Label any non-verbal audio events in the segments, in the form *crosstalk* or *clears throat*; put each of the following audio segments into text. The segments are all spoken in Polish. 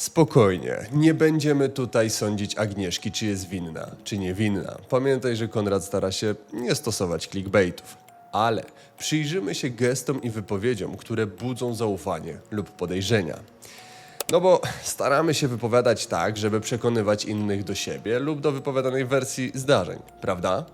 Spokojnie, nie będziemy tutaj sądzić Agnieszki, czy jest winna, czy niewinna. Pamiętaj, że Konrad stara się nie stosować clickbaitów. Ale przyjrzymy się gestom i wypowiedziom, które budzą zaufanie lub podejrzenia. No bo staramy się wypowiadać tak, żeby przekonywać innych do siebie lub do wypowiadanej wersji zdarzeń, prawda?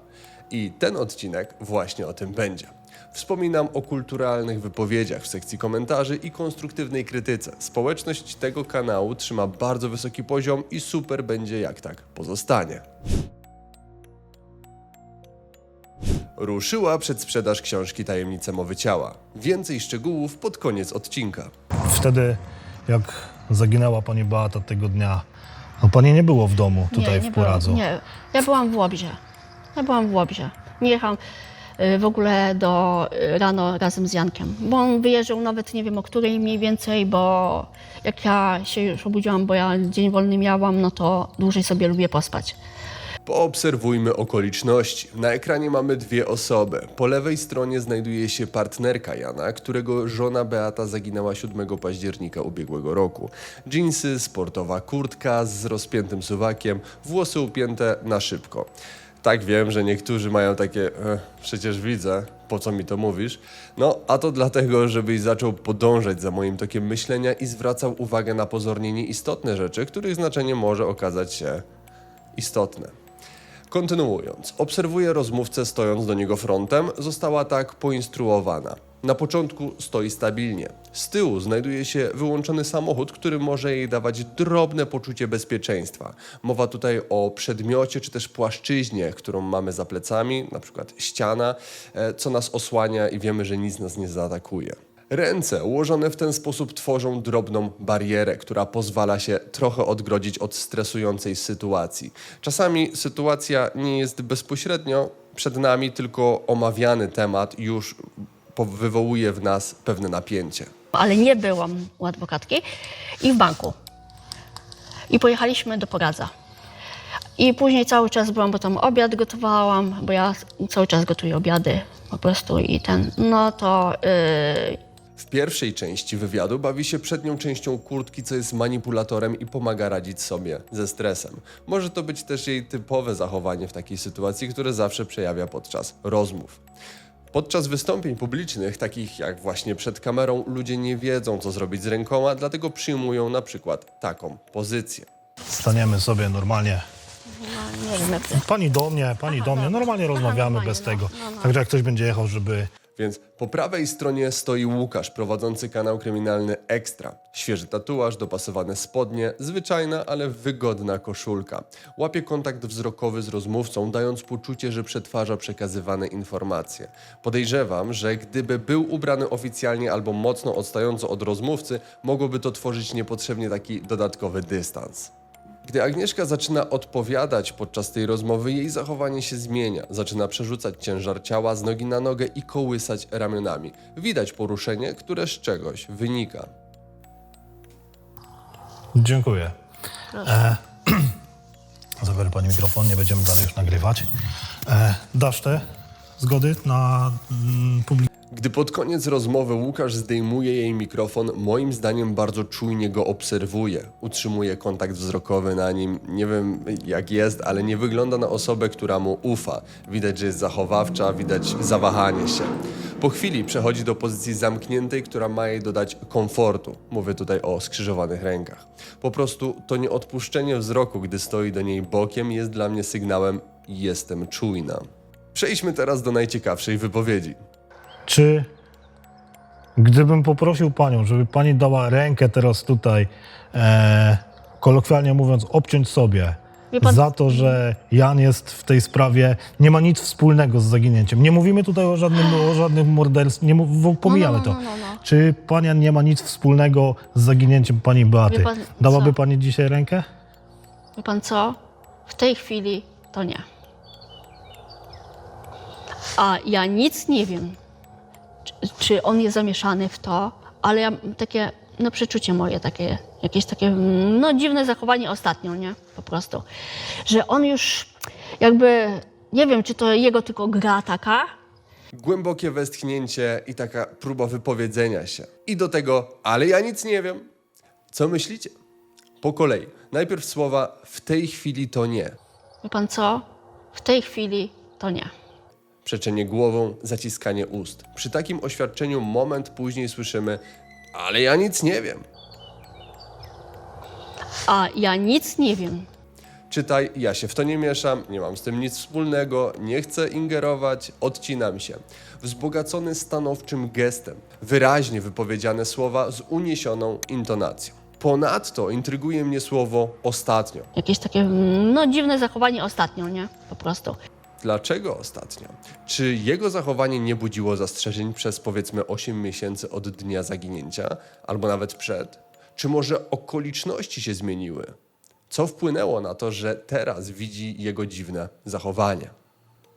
I ten odcinek właśnie o tym będzie. Wspominam o kulturalnych wypowiedziach w sekcji komentarzy i konstruktywnej krytyce. Społeczność tego kanału trzyma bardzo wysoki poziom i super będzie jak tak pozostanie. Ruszyła przedsprzedaż książki Tajemnice Mowy Ciała. Więcej szczegółów pod koniec odcinka. Wtedy, jak zaginęła pani Beata tego dnia, no pani nie było w domu tutaj nie, w nie Puradzu. Byłam, nie, ja byłam w Łobrze. Ja byłam w Łobrze. Nie jechałam w ogóle do y, rano razem z Jankiem, bo on wyjeżdżał nawet nie wiem o której mniej więcej, bo jak ja się już obudziłam, bo ja dzień wolny miałam, no to dłużej sobie lubię pospać. Poobserwujmy okoliczności. Na ekranie mamy dwie osoby. Po lewej stronie znajduje się partnerka Jana, którego żona Beata zaginęła 7 października ubiegłego roku. Dżinsy, sportowa kurtka z rozpiętym suwakiem, włosy upięte na szybko. Tak wiem, że niektórzy mają takie, e, przecież widzę, po co mi to mówisz? No, a to dlatego, żebyś zaczął podążać za moim tokiem myślenia i zwracał uwagę na pozornie nieistotne rzeczy, których znaczenie może okazać się istotne. Kontynuując, obserwuję rozmówcę stojąc do niego frontem, została tak poinstruowana. Na początku stoi stabilnie. Z tyłu znajduje się wyłączony samochód, który może jej dawać drobne poczucie bezpieczeństwa. Mowa tutaj o przedmiocie czy też płaszczyźnie, którą mamy za plecami, na przykład ściana, e, co nas osłania i wiemy, że nic nas nie zaatakuje. Ręce ułożone w ten sposób tworzą drobną barierę, która pozwala się trochę odgrodzić od stresującej sytuacji. Czasami sytuacja nie jest bezpośrednio przed nami, tylko omawiany temat już wywołuje w nas pewne napięcie. Ale nie byłam u adwokatki i w banku. I pojechaliśmy do Poradza. I później cały czas byłam, bo tam obiad gotowałam, bo ja cały czas gotuję obiady po prostu i ten, no to yy, W pierwszej części wywiadu bawi się przednią częścią kurtki, co jest manipulatorem i pomaga radzić sobie ze stresem. Może to być też jej typowe zachowanie w takiej sytuacji, które zawsze przejawia podczas rozmów. Podczas wystąpień publicznych, takich jak właśnie przed kamerą, ludzie nie wiedzą, co zrobić z rękoma, dlatego przyjmują na przykład taką pozycję. Staniemy sobie normalnie. no, nie wiem jak to. Pani do mnie, pani do mnie. Normalnie rozmawiamy normalnie, bez no, tego. no, no. Także jak ktoś będzie jechał, żeby Więc po prawej stronie stoi Łukasz, prowadzący kanał kryminalny Ekstra. Świeży tatuaż, dopasowane spodnie, zwyczajna, ale wygodna koszulka. Łapie kontakt wzrokowy z rozmówcą, dając poczucie, że przetwarza przekazywane informacje. Podejrzewam, że gdyby był ubrany oficjalnie albo mocno odstająco od rozmówcy, mogłoby to tworzyć niepotrzebnie taki dodatkowy dystans. Gdy Agnieszka zaczyna odpowiadać podczas tej rozmowy, jej zachowanie się zmienia. Zaczyna przerzucać ciężar ciała z nogi na nogę i kołysać ramionami. Widać poruszenie, które z czegoś wynika. Dziękuję. E, *clears throat* zabiorę pani mikrofon, nie będziemy dalej już nagrywać. E, dasz te zgody na mm, publikację? Gdy pod koniec rozmowy Łukasz zdejmuje jej mikrofon, moim zdaniem bardzo czujnie go obserwuje. Utrzymuje kontakt wzrokowy na nim. Nie wiem jak jest, ale nie wygląda na osobę, która mu ufa. Widać, że jest zachowawcza, widać zawahanie się. Po chwili przechodzi do pozycji zamkniętej, która ma jej dodać komfortu. Mówię tutaj o skrzyżowanych rękach. Po prostu to nieodpuszczenie wzroku, gdy stoi do niej bokiem, jest dla mnie sygnałem jestem czujna. Przejdźmy teraz do najciekawszej wypowiedzi. Czy gdybym poprosił panią, żeby pani dała rękę teraz tutaj, e, kolokwialnie mówiąc, obciąć sobie Wie pan- za to, że Jan jest w tej sprawie, nie ma nic wspólnego z zaginięciem. Nie mówimy tutaj o żadnym, o żadnym morderstwie, nie mów, w- pomijamy no, no, to. no, no. Czy pani nie ma nic wspólnego z zaginięciem pani Beaty? Wie pan, Dałaby co? pani dzisiaj rękę? Wie pan co? W tej chwili to nie. A ja nic nie wiem, czy, on jest zamieszany w to, ale ja takie, no przeczucie moje takie, jakieś takie, mm, no dziwne zachowanie ostatnio, nie? Po prostu. Że on już jakby, nie wiem, czy to jego tylko gra taka, Głębokie westchnięcie i taka próba wypowiedzenia się. I do tego, ale ja nic nie wiem. Co myślicie? Po kolei. Najpierw słowa w tej chwili to nie. Wie pan co? W tej chwili to nie. Przeczenie głową, zaciskanie ust. Przy takim oświadczeniu moment później słyszymy ale ja nic nie wiem. A ja nic nie wiem. Czytaj, ja się w to nie mieszam, nie mam z tym nic wspólnego, nie chcę ingerować, odcinam się. Wzbogacony stanowczym gestem, wyraźnie wypowiedziane słowa z uniesioną intonacją. Ponadto intryguje mnie słowo ostatnio. Jakieś takie, mm, no dziwne zachowanie ostatnio, nie? Po prostu. Dlaczego ostatnio? Czy jego zachowanie nie budziło zastrzeżeń przez powiedzmy 8 miesięcy od dnia zaginięcia, albo nawet przed? Czy może okoliczności się zmieniły? Co wpłynęło na to, że teraz widzi jego dziwne zachowania?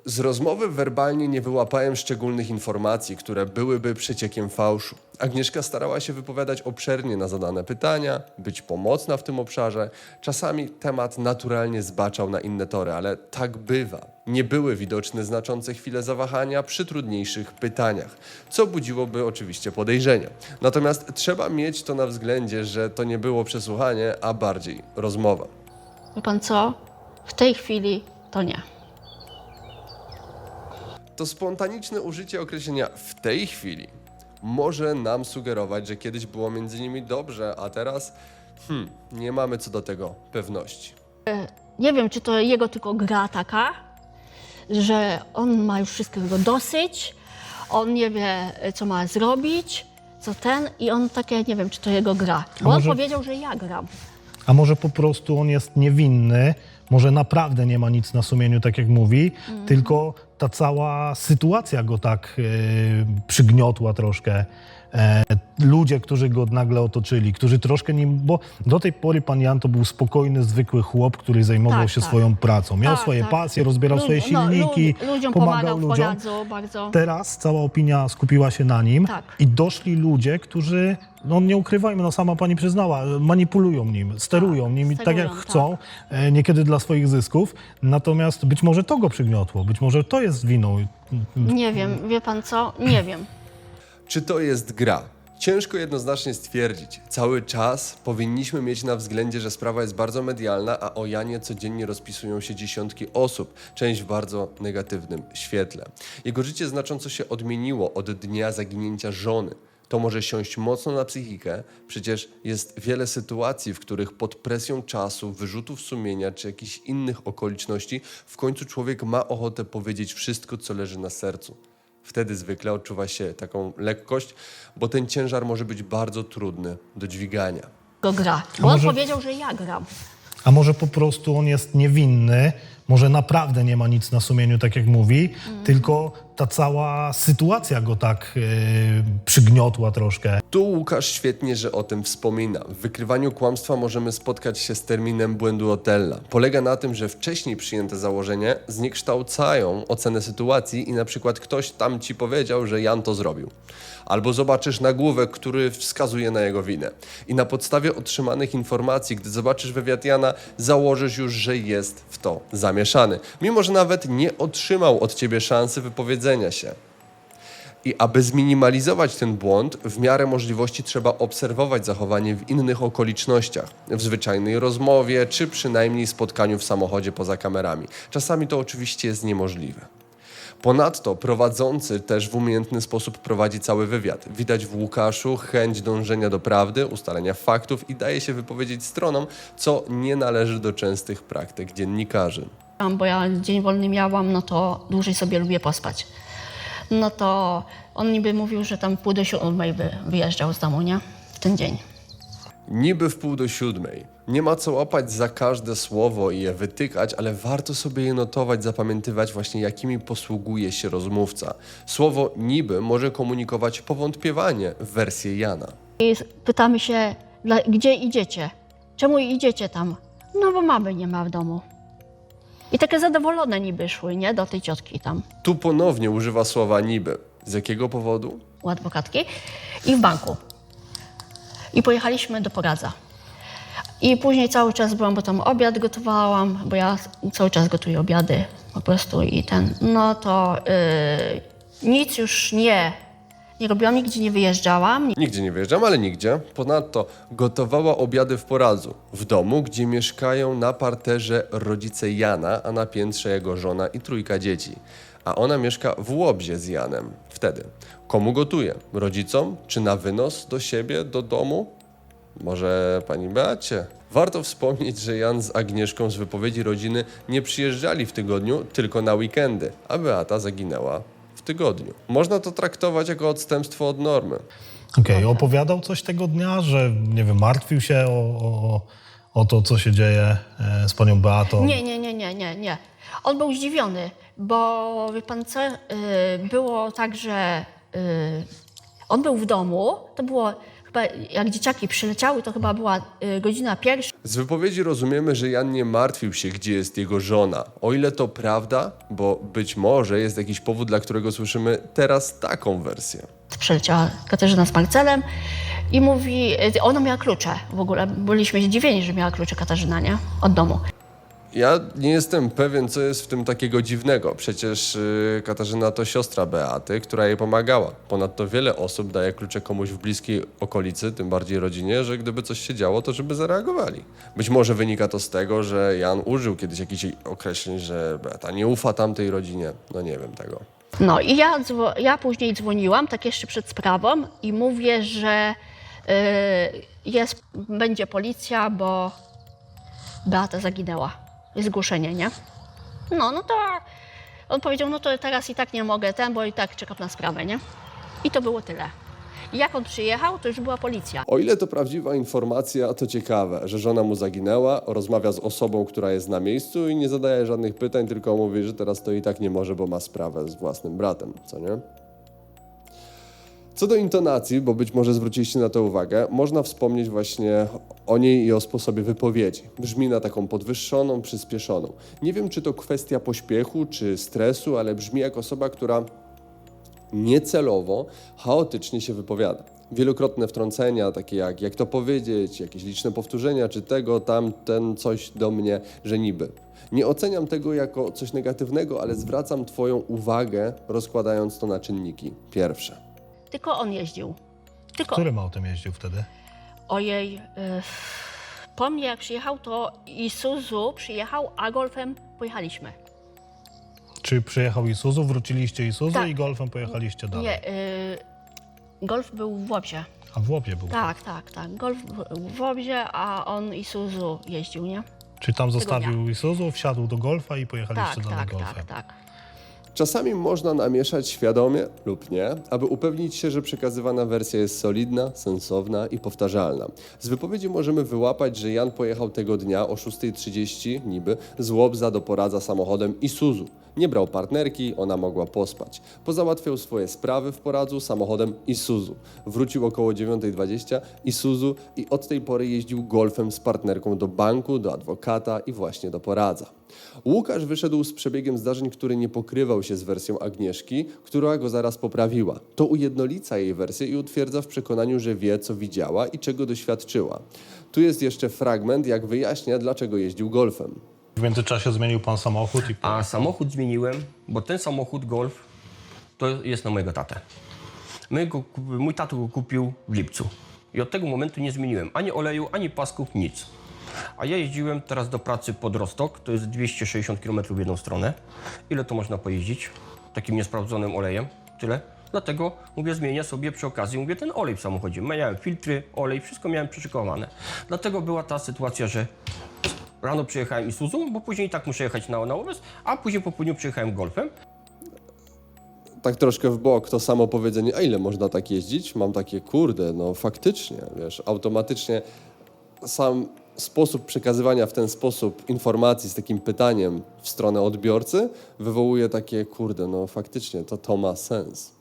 Z rozmowy werbalnie nie wyłapałem szczególnych informacji, które byłyby przeciekiem fałszu. Agnieszka starała się wypowiadać obszernie na zadane pytania, być pomocna w tym obszarze. Czasami temat naturalnie zbaczał na inne tory, ale tak bywa. Nie były widoczne znaczące chwile zawahania przy trudniejszych pytaniach, co budziłoby oczywiście podejrzenia. Natomiast trzeba mieć to na względzie, że to nie było przesłuchanie, a bardziej rozmowa. Pan co? W tej chwili to nie. To spontaniczne użycie określenia w tej chwili może nam sugerować, że kiedyś było między nimi dobrze, a teraz hmm, nie mamy co do tego pewności. Nie wiem, czy to jego tylko gra taka, że on ma już wszystkiego dosyć, on nie wie, co ma zrobić, co ten, i on takie, nie wiem, czy to jego gra. Bo może- on powiedział, że ja gram. A może po prostu on jest niewinny, może naprawdę nie ma nic na sumieniu, tak jak mówi, tylko ta cała sytuacja go tak e, przygniotła troszkę. E, ludzie, którzy go nagle otoczyli, którzy troszkę nim, bo do tej pory pan Jan to był spokojny, zwykły chłop, który zajmował Tak, się tak. swoją pracą. Miał Tak, swoje tak. pasje, rozbierał Lud- swoje no, silniki, lud- ludziom pomagał ludziom. bardzo. Teraz cała opinia skupiła się na nim Tak. i doszli ludzie, którzy, no nie ukrywajmy, no sama pani przyznała, manipulują nim, sterują Tak, nim tak jak sterują, chcą, e, niekiedy dla swoich zysków. Natomiast być może to go przygniotło, być może to jest winą. Nie wiem, wie pan co? Nie *clears throat* wiem. Czy to jest gra? Ciężko jednoznacznie stwierdzić. Cały czas powinniśmy mieć na względzie, że sprawa jest bardzo medialna, a o Janie codziennie rozpisują się dziesiątki osób, część w bardzo negatywnym świetle. Jego życie znacząco się odmieniło od dnia zaginięcia żony. To może siąść mocno na psychikę, przecież jest wiele sytuacji, w których pod presją czasu, wyrzutów sumienia czy jakichś innych okoliczności w końcu człowiek ma ochotę powiedzieć wszystko, co leży na sercu. Wtedy zwykle odczuwa się taką lekkość, bo ten ciężar może być bardzo trudny do dźwigania. Go gra. Bo on może- powiedział, że ja gram. A może po prostu on jest niewinny, może naprawdę nie ma nic na sumieniu, tak jak mówi, tylko ta cała sytuacja go tak e, przygniotła troszkę. Tu Łukasz świetnie, że o tym wspomina. W wykrywaniu kłamstwa możemy spotkać się z terminem błędu Otella. Polega na tym, że wcześniej przyjęte założenie zniekształcają ocenę sytuacji i na przykład ktoś tam ci powiedział, że Jan to zrobił. Albo zobaczysz nagłówek, który wskazuje na jego winę. I na podstawie otrzymanych informacji, gdy zobaczysz wywiad Jana, założysz już, że jest w to zamieszany. Mimo, że nawet nie otrzymał od ciebie szansy wypowiedzenia się. I aby zminimalizować ten błąd, w miarę możliwości trzeba obserwować zachowanie w innych okolicznościach, w zwyczajnej rozmowie, czy przynajmniej spotkaniu w samochodzie poza kamerami. Czasami to oczywiście jest niemożliwe. Ponadto prowadzący też w umiejętny sposób prowadzi cały wywiad. Widać w Łukaszu chęć dążenia do prawdy, ustalenia faktów i daje się wypowiedzieć stronom, co nie należy do częstych praktyk dziennikarzy. Bo ja dzień wolny miałam, no to dłużej sobie lubię pospać. No to on niby mówił, że tam pół do siódmej wy, wyjeżdżał z domu, nie? W ten dzień. Niby w pół do siódmej. Nie ma co łapać za każde słowo i je wytykać, ale warto sobie je notować, zapamiętywać właśnie jakimi posługuje się rozmówca. Słowo niby może komunikować powątpiewanie w wersji Jana. I pytamy się, gdzie idziecie? Czemu idziecie tam? No bo mamy nie ma w domu. I takie zadowolone niby szły, nie? Do tej ciotki tam, Tu ponownie używa słowa niby. Z jakiego powodu? u adwokatki. I w banku. I pojechaliśmy do Poradza. I później cały czas byłam, bo tam obiad gotowałam, bo ja cały czas gotuję obiady po prostu i ten, no to yy, nic już nie nie robiłam, nigdzie nie wyjeżdżałam. Nigdzie nie wyjeżdżam, ale nigdzie. Ponadto gotowała obiady w Poradzu, w domu, gdzie mieszkają na parterze rodzice Jana, a na piętrze jego żona i trójka dzieci. A ona mieszka w Łobzie z Janem. Wtedy. Komu gotuje? Rodzicom? Czy na wynos do siebie, do domu? Może pani Beacie? Warto wspomnieć, że Jan z Agnieszką z wypowiedzi rodziny nie przyjeżdżali w tygodniu, tylko na weekendy, a Beata zaginęła w tygodniu. Można to traktować jako odstępstwo od normy. Okej, opowiadał coś tego dnia, że nie wiem, martwił się o, o, o to, co się dzieje e, z panią Beatą? Nie, nie, nie, nie, nie, nie. On był zdziwiony, bo wie pan co, y, było tak, że y, on był w domu, to było chyba, jak dzieciaki przyleciały, to chyba była y, godzina pierwsza, Z wypowiedzi rozumiemy, że Jan nie martwił się, gdzie jest jego żona. O ile to prawda, bo być może jest jakiś powód, dla którego słyszymy teraz taką wersję. przyleciała Katarzyna z Marcelem i mówi, y, ona miała klucze w ogóle, byliśmy zdziwieni, że miała klucze Katarzyna, nie? Od domu. Ja nie jestem pewien, co jest w tym takiego dziwnego. Przecież yy, Katarzyna to siostra Beaty, która jej pomagała. Ponadto wiele osób daje klucze komuś w bliskiej okolicy, tym bardziej rodzinie, że gdyby coś się działo, to żeby zareagowali. Być może wynika to z tego, że Jan użył kiedyś jakichś określeń, że Beata nie ufa tamtej rodzinie. No nie wiem tego. No i ja, ja później dzwoniłam, tak jeszcze przed sprawą i mówię, że y, jest, będzie policja, bo Beata zaginęła. Zgłoszenie, nie? No, no to on powiedział, no to teraz i tak nie mogę ten, bo i tak czekam na sprawę, nie? I to było tyle. Jak on przyjechał, to już była policja. O ile to prawdziwa informacja, to ciekawe, że żona mu zaginęła, rozmawia z osobą, która jest na miejscu i nie zadaje żadnych pytań, tylko mówi, że teraz to i tak nie może, bo ma sprawę z własnym bratem, co nie? Co do intonacji, bo być może zwróciliście na to uwagę, można wspomnieć właśnie o niej i o sposobie wypowiedzi. Brzmi na taką podwyższoną, przyspieszoną. Nie wiem, czy to kwestia pośpiechu, czy stresu, ale brzmi jak osoba, która niecelowo, chaotycznie się wypowiada. Wielokrotne wtrącenia, takie jak jak to powiedzieć, jakieś liczne powtórzenia, czy tego, tamten, coś do mnie, że niby. Nie oceniam tego jako coś negatywnego, ale zwracam Twoją uwagę, rozkładając to na czynniki. Pierwsze. Tylko on jeździł. Tylko Którym autem jeździł wtedy? Ojej, y, po mnie jak przyjechał, to Isuzu przyjechał, a Golfem pojechaliśmy. Czy przyjechał Isuzu, wróciliście Isuzu Tak. i Golfem pojechaliście dalej? Nie, y, Golf był w Łobzie. A w Łopie był. Tak, tak, tak. Golf był w Łobzie, a on Isuzu jeździł, nie? Czy tam zostawił Isuzu, wsiadł do Golfa i pojechaliście Tak, dalej tak, Golfem? tak, tak. Czasami można namieszać świadomie lub nie, aby upewnić się, że przekazywana wersja jest solidna, sensowna i powtarzalna. Z wypowiedzi możemy wyłapać, że Jan pojechał tego dnia o 6.30 niby z Łobza do Poradza samochodem Isuzu. Nie brał partnerki, ona mogła pospać. Pozałatwiał swoje sprawy w Poradzu samochodem Isuzu. Wrócił około 9.20 Isuzu i od tej pory jeździł golfem z partnerką do banku, do adwokata i właśnie do Poradza. Łukasz wyszedł z przebiegiem zdarzeń, który nie pokrywał się z wersją Agnieszki, która go zaraz poprawiła. To ujednolica jej wersję i utwierdza w przekonaniu, że wie, co widziała i czego doświadczyła. Tu jest jeszcze fragment, jak wyjaśnia, dlaczego jeździł golfem. W międzyczasie zmienił pan samochód i A samochód zmieniłem, bo ten samochód Golf to jest na mojego tatę. My go, mój tato go kupił w lipcu. I od tego momentu nie zmieniłem ani oleju, ani pasków, nic. A ja jeździłem teraz do pracy pod Rostok, to jest 260 km w jedną stronę. Ile to można pojeździć? Takim niesprawdzonym olejem? Tyle. Dlatego mówię, zmienię sobie przy okazji, mówię, ten olej w samochodzie. Miałem filtry, olej, wszystko miałem przyszykowane. Dlatego była ta sytuacja, że Rano przyjechałem Isuzu, bo później tak muszę jechać na, na Oves, a później po południu przyjechałem Golfem. Tak troszkę w bok to samo powiedzenie, a ile można tak jeździć? Mam takie, kurde, no faktycznie, wiesz, automatycznie sam sposób przekazywania w ten sposób informacji z takim pytaniem w stronę odbiorcy wywołuje takie, kurde, no faktycznie, to to ma sens.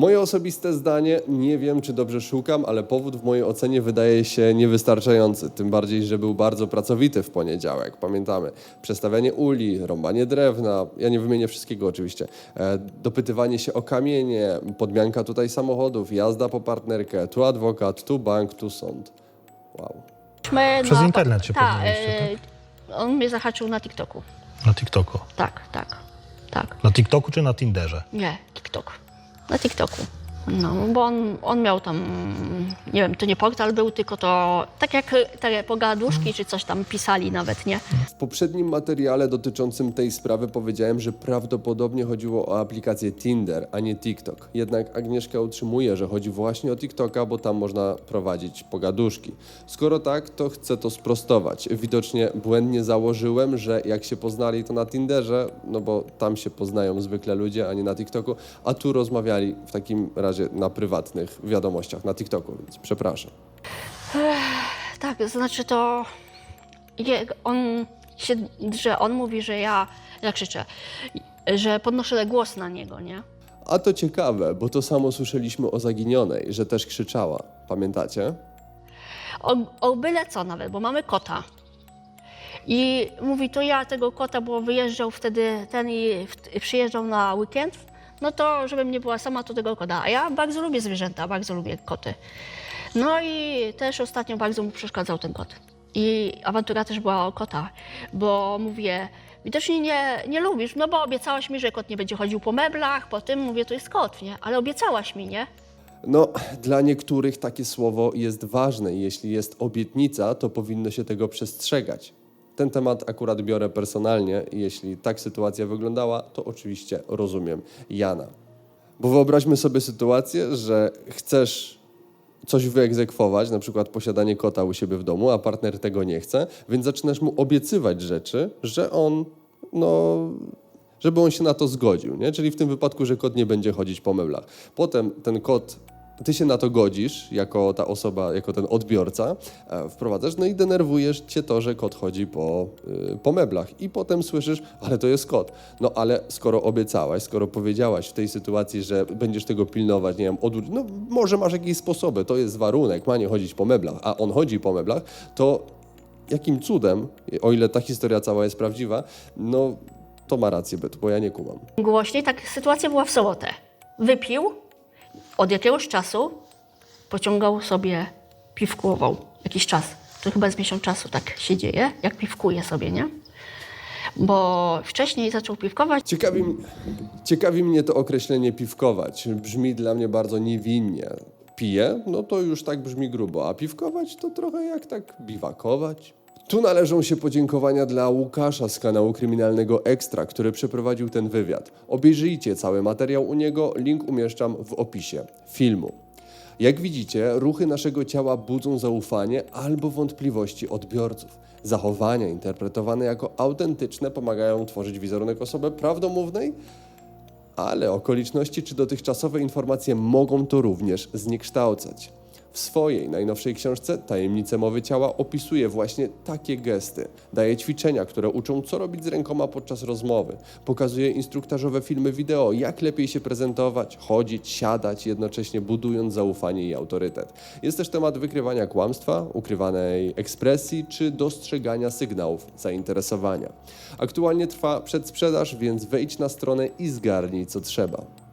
Moje osobiste zdanie, nie wiem czy dobrze szukam, ale powód w mojej ocenie wydaje się niewystarczający. Tym bardziej, że był bardzo pracowity w poniedziałek. Pamiętamy, przestawianie uli, rąbanie drewna, ja nie wymienię wszystkiego oczywiście, e, dopytywanie się o kamienie, podmianka tutaj samochodów, jazda po partnerkę, tu adwokat, tu bank, tu sąd. Wow. My Przez internet się tak, poznaliście, y, On mnie zahaczył na TikToku. na TikToku. Tak, tak, tak. Na TikToku czy na Tinderze? Nie, TikTok. Na TikToku. No, bo on, on miał tam, nie wiem, to nie portal był, tylko to tak jak te pogaduszki czy coś tam pisali nawet, nie? W poprzednim materiale dotyczącym tej sprawy powiedziałem, że prawdopodobnie chodziło o aplikację Tinder, a nie TikTok. Jednak Agnieszka utrzymuje, że chodzi właśnie o TikToka, bo tam można prowadzić pogaduszki. Skoro tak, to chcę to sprostować. Widocznie błędnie założyłem, że jak się poznali to na Tinderze, no bo tam się poznają zwykle ludzie, a nie na TikToku, a tu rozmawiali w takim razie na prywatnych wiadomościach na TikToku, więc przepraszam. Tak, znaczy to je, on się, że on mówi, że ja, ja krzyczę, że podnoszę głos na niego, nie? A to ciekawe, bo to samo słyszeliśmy o zaginionej, że też krzyczała. Pamiętacie? O, o byle co nawet, bo mamy kota. I mówi, to ja tego kota, bo wyjeżdżał wtedy ten i w, przyjeżdżał na weekend, no to żebym nie była sama, to tego kota. A ja bardzo lubię zwierzęta, bardzo lubię koty. No i też ostatnio bardzo mu przeszkadzał ten kot. I awantura też była o kota, bo mówię, widocznie nie, nie lubisz, no bo obiecałaś mi, że kot nie będzie chodził po meblach, po tym mówię, to jest kot, nie? Ale obiecałaś mi, nie? No, dla niektórych takie słowo jest ważne jeśli jest obietnica, to powinno się tego przestrzegać. Ten temat akurat biorę personalnie i jeśli tak sytuacja wyglądała, to oczywiście rozumiem Jana. Bo wyobraźmy sobie sytuację, że chcesz coś wyegzekwować, na przykład posiadanie kota u siebie w domu, a partner tego nie chce, więc zaczynasz mu obiecywać rzeczy, że on, no, żeby on się na to zgodził, nie? Czyli w tym wypadku, że kot nie będzie chodzić po meblach. Potem ten kot, ty się na to godzisz, jako ta osoba, jako ten odbiorca, e, wprowadzasz, no i denerwujesz cię to, że kot chodzi po, y, po meblach. I potem słyszysz, ale to jest kot. No ale skoro obiecałaś, skoro powiedziałaś w tej sytuacji, że będziesz tego pilnować, nie wiem, odwróć, no może masz jakieś sposoby, to jest warunek, ma nie chodzić po meblach, a on chodzi po meblach, to jakim cudem, o ile ta historia cała jest prawdziwa, no to ma rację bytu, bo ja nie kumam. Głośniej, tak sytuacja była w sobotę. Wypił, od jakiegoś czasu pociągał sobie, piwkował jakiś czas. To chyba z miesiąc czasu tak się dzieje, jak piwkuje sobie, nie? Bo wcześniej zaczął piwkować, Ciekawi, ciekawi mnie to określenie piwkować. Brzmi dla mnie bardzo niewinnie. Piję, no to już tak brzmi grubo, a piwkować to trochę jak tak biwakować. Tu należą się podziękowania dla Łukasza z kanału Kryminalnego Ekstra, który przeprowadził ten wywiad. Obejrzyjcie cały materiał u niego, link umieszczam w opisie filmu. Jak widzicie, ruchy naszego ciała budzą zaufanie albo wątpliwości odbiorców. Zachowania interpretowane jako autentyczne pomagają tworzyć wizerunek osoby prawdomównej, ale okoliczności czy dotychczasowe informacje mogą to również zniekształcać. W swojej najnowszej książce Tajemnice mowy ciała opisuje właśnie takie gesty. Daje ćwiczenia, które uczą, co robić z rękoma podczas rozmowy. Pokazuje instruktażowe filmy wideo, jak lepiej się prezentować, chodzić, siadać, jednocześnie budując zaufanie i autorytet. Jest też temat wykrywania kłamstwa, ukrywanej ekspresji czy dostrzegania sygnałów zainteresowania. Aktualnie trwa przedsprzedaż, więc wejdź na stronę i zgarnij co trzeba.